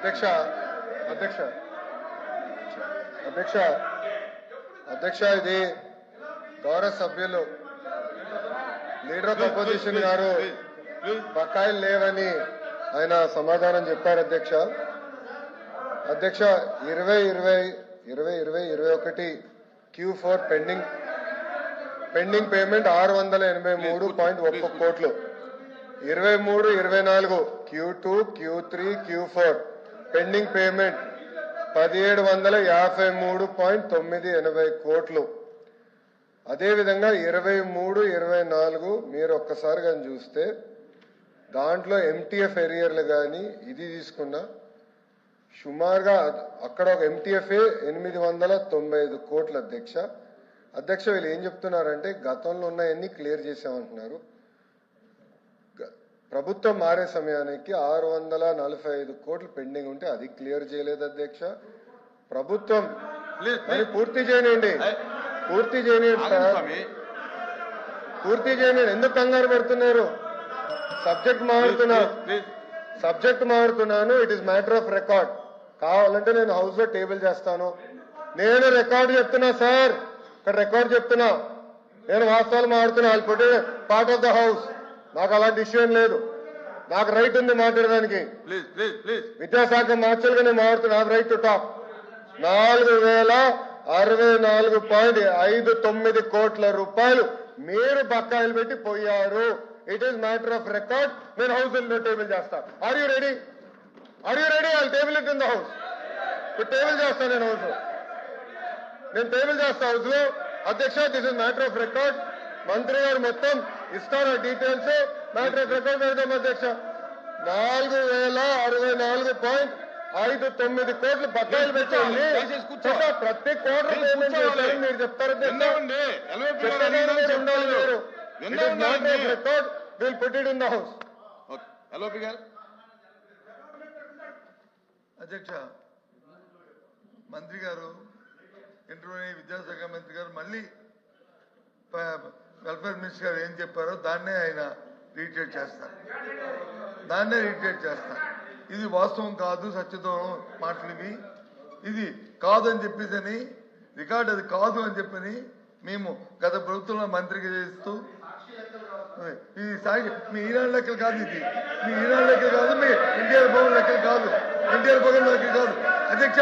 అధ్యక్ష అధ్యక్ష అధ్యక్ష అధ్యక్ష ఇది గౌరవ సభ్యులు లీడర్ ఆఫ్ అపోజిషన్ గారు బకాయిలు లేవని ఆయన సమాధానం చెప్పారు అధ్యక్ష. అధ్యక్ష ఇరవై ఇరవై ఇరవై ఇరవై ఇరవై ఒకటి Q four pending pending payment ఆరు వందల ఎనభై మూడు పాయింట్ ఒక్క కోట్లు. ఇరవై మూడు ఇరవై నాలుగు Q two Q three Q four. Pending payment పదిహేడు వందల యాభై మూడు పాయింట్ తొమ్మిది ఎనభై కోట్లు. అదేవిధంగా ఇరవై మూడు ఇరవై నాలుగు మీరు ఒక్కసారి కానీ చూస్తే దాంట్లో ఎంటీఎఫ్ ఎరియర్లు కానీ ఇది తీసుకున్నా సుమారుగా అక్కడ ఒక ఎంటీఎఫ్ఏ ఎనిమిది వందల తొంభై ఐదు కోట్ల అధ్యక్ష. అధ్యక్ష వీళ్ళు ఏం చెప్తున్నారంటే గతంలో ఉన్నాయన్నీ క్లియర్ చేసామంటున్నారు. ప్రభుత్వం మారే సమయానికి ఆరు వందల నలభై ఐదు కోట్లు పెండింగ్ ఉంటే అది క్లియర్ చేయలేదు అధ్యక్ష. ప్రభుత్వం పూర్తి చేయనండి పూర్తి చేయనండి సార్. పూర్తి చేయనండి ఎందుకు కంగారు పెడుతున్నారు? సబ్జెక్ట్ మారుతున్నా. Subject మారుతున్నాను. It is matter of record కావాలంటే నేను హౌస్లో టేబుల్ చేస్తాను. నేను రికార్డ్ చెప్తున్నా సార్ ఇక్కడ రికార్డ్ చెప్తున్నా. నేను వాస్తవాలు మారుతున్నా. పుట్టి పార్ట్ ఆఫ్ ద హౌస్ నాకు అలాంటి ఇష్యూ ఏం లేదు. నాకు రైట్ ఉంది మాట్లాడడానికి. విద్యాశాఖ మార్చలుగా నేను మారుతున్నా రైట్ టు టాక్ నాలుగు వేల అరవై నాలుగు పాయింట్ ఐదు తొమ్మిది కోట్ల రూపాయలు మీరు బకాయిలు పెట్టి పోయారు. It is matter of record నేను హౌస్ టేబుల్ చేస్తా. Are you ready are you ready I table it in the house table చేస్తాను నేను హౌస్ నేను టేబుల్ చేస్తా హౌస్లో. అధ్యక్ష this is matter of record మంత్రి గారు మొత్తం ఇస్తారు డీటెయిల్స్ మ్యాటర్ రికార్డ్ పెడతాం అధ్యక్ష. నాలుగు వేల అరవై నాలుగు పాయింట్ ఐదు తొమ్మిది కోట్లు బకాయిలు పెట్టండి కూర్చోవాలి. ప్రతి కోట్ల పేమెంట్ మీరు చెప్తారు ఉండాలి. మీరు. ఎల్ఓపి గారు. అధ్యక్ష మంత్రి గారు ఇంటర్వ్యూ విద్యాశాఖ మంత్రి గారు మళ్ళీ వెల్ఫేర్ మినిస్టర్ గారు ఏం చెప్పారో దాన్నే ఆయన రీటేట్ చేస్తారు దాన్నే రీటేట్ చేస్తారు ఇది వాస్తవం కాదు సత్యదూరం మాటలు ఇవి. ఇది కాదు అని రికార్డు అది కాదు అని చెప్పని మేము గత ప్రభుత్వంలో మంత్రికి చేస్తూ ఇది సాగి మీ ఈనాడు లెక్కలు కాదు ఇది. మీ ఈనాడు లెక్కలు కాదు మీ ఎన్టీఆర్ భవన్ లెక్కలు కాదు. ఎన్టీఆర్ భవన్ లెక్కలు కాదు. అధ్యక్ష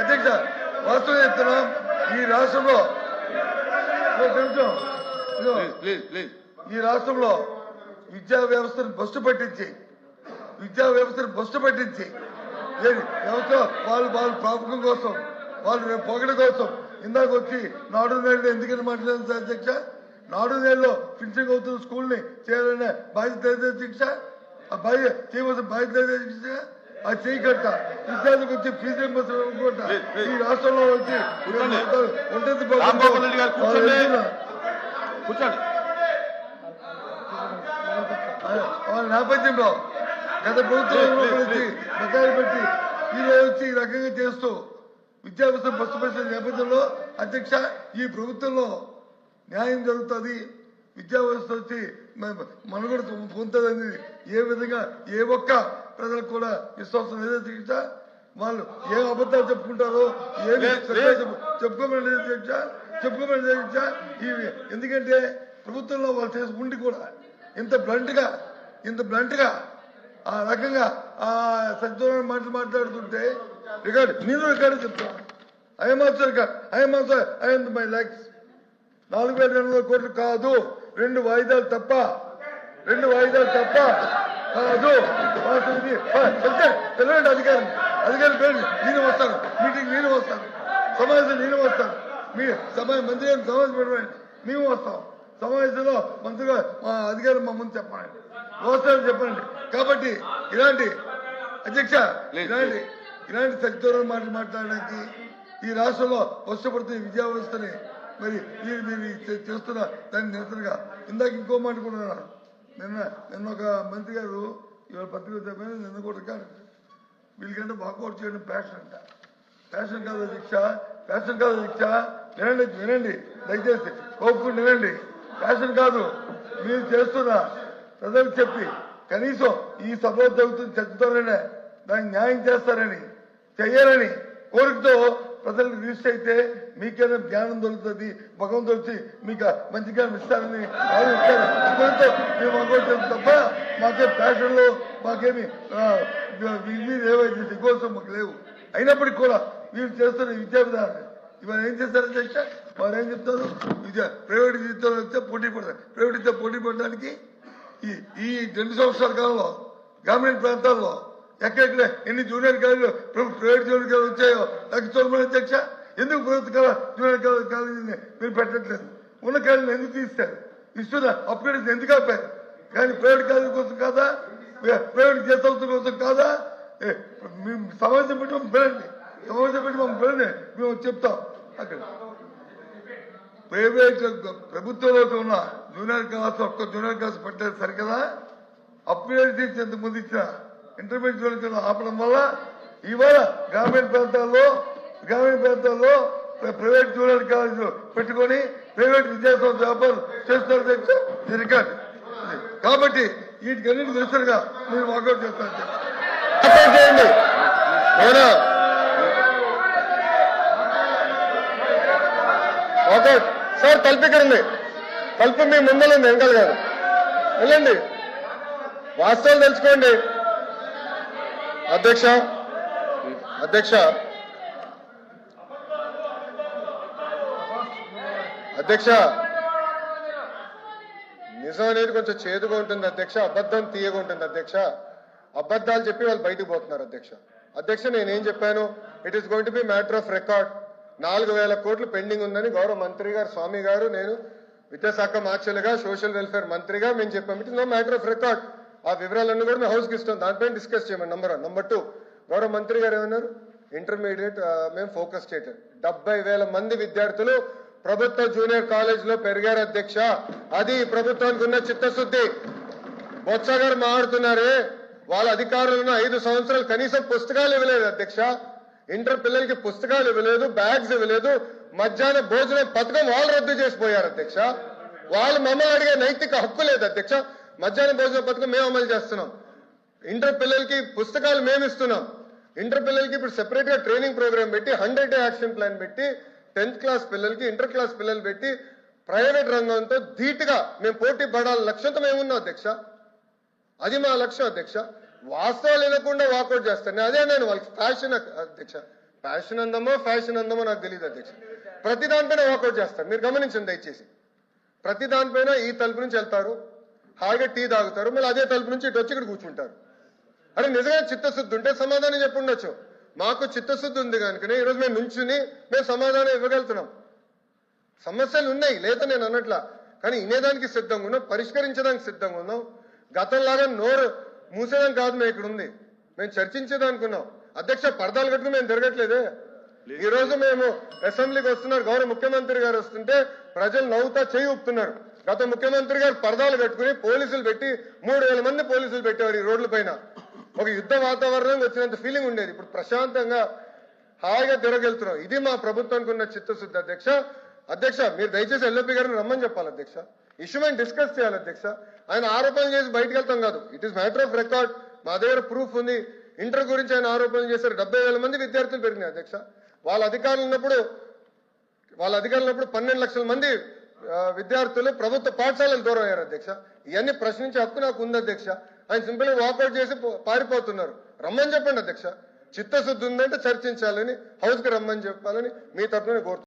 అధ్యక్ష వాస్తవం చెప్తున్నాం. ఈ రాష్ట్రంలో ఒక ప్లీజ్ ఈ రాష్ట్రంలో విద్యా వ్యవస్థను బస్సు పట్టించి విద్యా వ్యవస్థను బస్సు పట్టించి వ్యవస్థ వాళ్ళు వాళ్ళ ప్రాపకం కోసం వాళ్ళు పొగడ కోసం ఇందాక వచ్చి నాడు నేడు ఎందుకని మాట్లాడారు అధ్యక్ష? నాడు నేడులో ఫినిషింగ్ అవుతున్న స్కూల్ని చేయాలనే బాధ్యత అధ్యక్ష? ఆ బాధ్యత చేయవలసిన బాధ్యత అధ్యక్ష? అది చేయకట్ట విద్యార్థికి వచ్చి ఫీజు రింబర్స్మెంట్ ఈ రాష్ట్రంలో వచ్చి. ఉంటుంది కూర్చోండి. వాళ్ళ నేపథ్యంలో గత ప్రభుత్వంలో పెట్టి ప్లీజ్. బకాయిలు పెట్టి ఈ రోజు వచ్చి ఈ రకంగా చేస్తూ విద్యా వ్యవస్థ బస్సు నేపథ్యంలో అధ్యక్ష ఈ ప్రభుత్వంలో న్యాయం జరుగుతుంది విద్యా వ్యవస్థ వచ్చి మనుగడ పొందుతుందని ఏ విధంగా ఏ ఒక్క ప్రజలకు కూడా విశ్వాసం లేదు వాళ్ళు ఏ అబద్ధాలు చెప్పుకుంటారో. చెప్పు- చెప్పుకోమని లేదు చెప్పుకోమని లేదు ఈ ఎందుకంటే ప్రభుత్వంలో వాళ్ళు చేసి ఉండి కూడా ఇంత బ్లంట్గా ఇంత బ్లంట్గా ఆ రకంగా ఆ సత్యనారాయణ మాటలు మాట్లాడుతుంటే రికార్డు నేను రికార్డు చెప్తాను I'm also record. I'm also I'm my likes నాలుగు వేల రెండు వందల కోట్లు కాదు. రెండు వాయిదాలు తప్ప రెండు వాయిదాలు తప్ప కాదు. వాస్తవం ఇది. అధికారం. అధికారి పేరు నేను వస్తాను. మీటింగ్ నేను వస్తాను. సమావేశం నేను వస్తాను. మీ సమాజ మంత్రి గారిని సమావేశం పెట్టండి మేము వస్తాం. సమావేశంలో మంత్రిగా మా అధికారులు మా ముందు చెప్పండి వస్తారని చెప్పండి కాబట్టి ఇలాంటి అధ్యక్ష ఇలాంటి ఇలాంటి సత్యదూరం మాటలు మాట్లాడడానికి ఈ రాష్ట్రంలో కష్టపడుతున్న విద్యా వ్యవస్థని మరి మీరు మీరు చేస్తున్న దాన్ని నిరసనగా ఇందాక ఇంకో మాట కూడా. నిన్న నిన్న ఒక మంత్రి గారు ఇవాళ పత్రిక చెప్పారు నిన్న కూడా వీళ్ళకంటే వాకౌట్ చేయడం ప్యాషన్ అంట. ప్యాషన్ కాదు దీక్ష ప్యాషన్ కాదు ఇచ్చా? వినండి వినండి దయచేసి కోపుకుని వినండి ప్యాషన్ కాదు మీరు చేస్తున్న ప్రజలకు చెప్పి కనీసం ఈ సభలో జరుగుతున్న చర్చతోనే దానికి న్యాయం చేస్తారని చెయ్యాలని కోరికతో ప్రజలకు రిజిస్టర్ అయితే మీకైనా జ్ఞానం దొరుకుతుంది భగవంతుడు వచ్చి మీకు మంచి జ్ఞానం ఇస్తారని మేము అనుకుంటాం తప్ప మాకేం ఫ్యాషన్లో మాకేమి ఆ, ఇవి ఏవైతే మాకు లేవు. అయినప్పటికీ కూడా వీళ్ళు చేస్తున్న విద్యా విధానం ఇవాళ ఏం చేస్తారు చెప్తే వారు ఏం చెప్తారు? విద్య ప్రైవేట్ విద్యతో వస్తే పోటీ పడతారు. ప్రైవేట్ విద్య పోటీ పడడానికి ఈ ఈ రెండు సంవత్సరాల కాలంలో గ్రామీణ ప్రాంతాల్లో ఎక్కడెక్కడ ఎన్ని జూనియర్ కాలేజీలు ప్రైవేట్ జూనియర్ కాలేజీలు వచ్చాయో నాకు చూడమని అధ్యక్ష ఎందుకు ప్రభుత్వ కాల- జూనియర్ కాలేజీ కాలేజీని మీరు పెట్టట్లేదు? ఉన్న కాలేజీని ఎందుకు తీస్తారు ఇస్తున్న అప్గ్రేడేషన్ ఎందుకు ఆపారు? కానీ ప్రైవేట్ కాలేజీ కోసం కాదా? ప్రైవేట్ జీతాల కోసం కాదా? ఏ, మేము పెరండి ఎవరు చెప్పండి పిలండి సమావేశం పెట్టి మేము చెప్తాం. అక్కడ. ప్రైవేట్ ప్రభుత్వంలో ఉన్న జూనియర్ క్లాస్ ఒక్క జూనియర్ క్లాస్ పట్టారు సరికదా? అప్గ్రేడ్ చేసి ఎంత ముందు ఇచ్చిన? ఇంటర్మీడియట్ జూనియర్ ఆపడం వల్ల ఇవాళ గ్రామీణ ప్రాంతాల్లో గ్రామీణ ప్రాంతాల్లో ప్రైవేట్ జూనియర్ కాలేజ్ పెట్టుకొని ప్రైవేట్ విద్యాసంస్థ వ్యాపారం చేస్తారు అధ్యక్ష. రికార్డు కాబట్టి వీటికన్నిటి నిరసనగా మీరు వాకౌట్ చేస్తారు అధ్యక్ష. చేయండి. అవునా వాకౌట్ తలుపు ఇక్కడ ఉంది తలుపు మీ ముందలుంది ఉంది గారు వెళ్ళండి. వాస్తవాలు తెలుసుకోండి. అధ్యక్ష అధ్యక్ష. అధ్యక్ష. నిజం అనేది కొంచెం చేదుగా ఉంటుంది అధ్యక్ష. అబద్ధం తీయగా ఉంటుంది అధ్యక్ష. అబద్ధాలు చెప్పి వాళ్ళు బయటకు పోతున్నారు అధ్యక్ష. అధ్యక్ష నేనేం చెప్పాను? It is going to be matter of record నాలుగు వేల కోట్లు పెండింగ్ ఉందని గౌరవ మంత్రి గారు స్వామి గారు నేను విద్యాశాఖ మార్చలుగా సోషల్ వెల్ఫేర్ మంత్రిగా మేము చెప్పాము it is no matter of record ఆ వివరాలన్నీ కూడా మేము హౌస్కి ఇస్తాం. దానిపైన డిస్కస్ చేయమని నంబర్ వన్ నంబర్ టూ గౌరవ మంత్రి గారు ఏమన్నారు? ఇంటర్మీడియట్ మేము ఫోకస్ చేయటం డెబ్బై వేల మంది విద్యార్థులు ప్రభుత్వ జూనియర్ కాలేజ్లో పెరిగారు అధ్యక్ష. అది ప్రభుత్వానికి ఉన్న చిత్తశుద్ధి. బొత్స గారు మాట్లాడుతున్నారే. వాళ్ళ అధికారులను ఐదు సంవత్సరాలు కనీసం పుస్తకాలు ఇవ్వలేదు అధ్యక్ష. ఇంటర్ పిల్లలకి పుస్తకాలు ఇవ్వలేదు బ్యాగ్స్ ఇవ్వలేదు మధ్యాహ్న భోజనం పథకం వాళ్ళు రద్దు చేసిపోయారు అధ్యక్ష. వాళ్ళు మమ్మల్ని అడిగే నైతిక హక్కు లేదు అధ్యక్ష. మధ్యాహ్న భోజన పథకం మేము అమలు చేస్తున్నాం. ఇంటర్ పిల్లలకి పుస్తకాలు మేము ఇస్తున్నాం. ఇంటర్ పిల్లలకి ఇప్పుడు సెపరేట్గా ట్రైనింగ్ ప్రోగ్రామ్ పెట్టి హండ్రెడ్ డే యాక్షన్ ప్లాన్ పెట్టి టెన్త్ క్లాస్ పిల్లలకి ఇంటర్ క్లాస్ పిల్లలు పెట్టి ప్రైవేట్ రంగంతో ధీటుగా మేము పోటీ పడాలి లక్ష్యంతో మేము ఉన్నాం అధ్యక్ష. అది మా లక్ష్యం అధ్యక్ష. వాస్తవాలు వినకుండా వాకౌట్ చేస్తాను. అదే నేను వాళ్ళకి ఫ్యాషన్ అధ్యక్ష. ఫ్యాషన్ అందమో ఫ్యాషన్ అందమో నాకు తెలియదు అధ్యక్ష. ప్రతి దానిపైన వాకౌట్ చేస్తారు మీరు గమనించండి దయచేసి. ప్రతి దానిపైన ఈ తలుపు నుంచి వెళ్తారు. హాయిగా టీ తాగుతారు. మళ్ళీ అదే తలుపు నుంచి ఇటు వచ్చి ఇక్కడ కూర్చుంటారు. అరే నిజంగా చిత్తశుద్ధి ఉంటే సమాధానం చెప్పుండొచ్చు. మాకు చిత్తశుద్ధి ఉంది కనుకనే ఈరోజు మేము నుంచుని మేము సమాధానం ఇవ్వగలుగుతున్నాం. సమస్యలు ఉన్నాయి లేదా నేను అన్నట్లా. కానీ వినేదానికి సిద్ధంగా ఉన్నాం పరిష్కరించడానికి సిద్ధంగా ఉన్నాం. గతంలాగా నోరు మూసేదానికి కాదు మేము ఇక్కడ ఉంది. మేము చర్చించేదానికి ఉన్నాం అధ్యక్ష పరదాలు కట్టుకుని మేము తిరగట్లేదే? ఈ రోజు మేము అసెంబ్లీకి వస్తున్నారు. గౌరవ ముఖ్యమంత్రి గారు వస్తుంటే ప్రజలు నవ్వుతా చేయి ఊపుతున్నారు. గత ముఖ్యమంత్రి గారు పరదాలు కట్టుకుని పోలీసులు పెట్టి మూడు వేల మంది పోలీసులు పెట్టేవారు ఈ రోడ్ల పైన. ఒక యుద్ధ వాతావరణం వచ్చినంత ఫీలింగ్ ఉండేది. ఇప్పుడు ప్రశాంతంగా హాయిగా తిరగెళ్తున్నాం ఇది మా ప్రభుత్వానికి ఉన్న చిత్తశుద్ధి. అధ్యక్ష అధ్యక్ష మీరు దయచేసి ఎల్ఓపి గారిని రమ్మని చెప్పాలి అధ్యక్ష. ఇష్యూ మేము డిస్కస్ చేయాలి అధ్యక్ష? ఆయన ఆరోపణలు చేసి బయటకు వెళ్తాం కాదు. It is matter of record మా దగ్గర ప్రూఫ్ ఉంది. ఇంటర్ గురించి ఆయన ఆరోపణలు చేశారు. డెబ్బై వేల మంది విద్యార్థులు పెరిగినాయి అధ్యక్ష. వాళ్ళ అధికారులు ఉన్నప్పుడు వాళ్ళ అధికారులు ఉన్నప్పుడు పన్నెండు లక్షల మంది విద్యార్థులు ప్రభుత్వ పాఠశాలలు దూరం అయ్యారు అధ్యక్ష. ఇవన్నీ ప్రశ్నించే హక్కు నాకు ఉంది అధ్యక్ష. ఆయన సింపుల్గా వాకౌట్ చేసి పారిపోతున్నారు. రమ్మని చెప్పండి అధ్యక్ష. చిత్తశుద్ధి ఉందంటే చర్చించాలని హౌస్కి రమ్మని చెప్పాలని మీ తరఫున కోరుతున్నాను.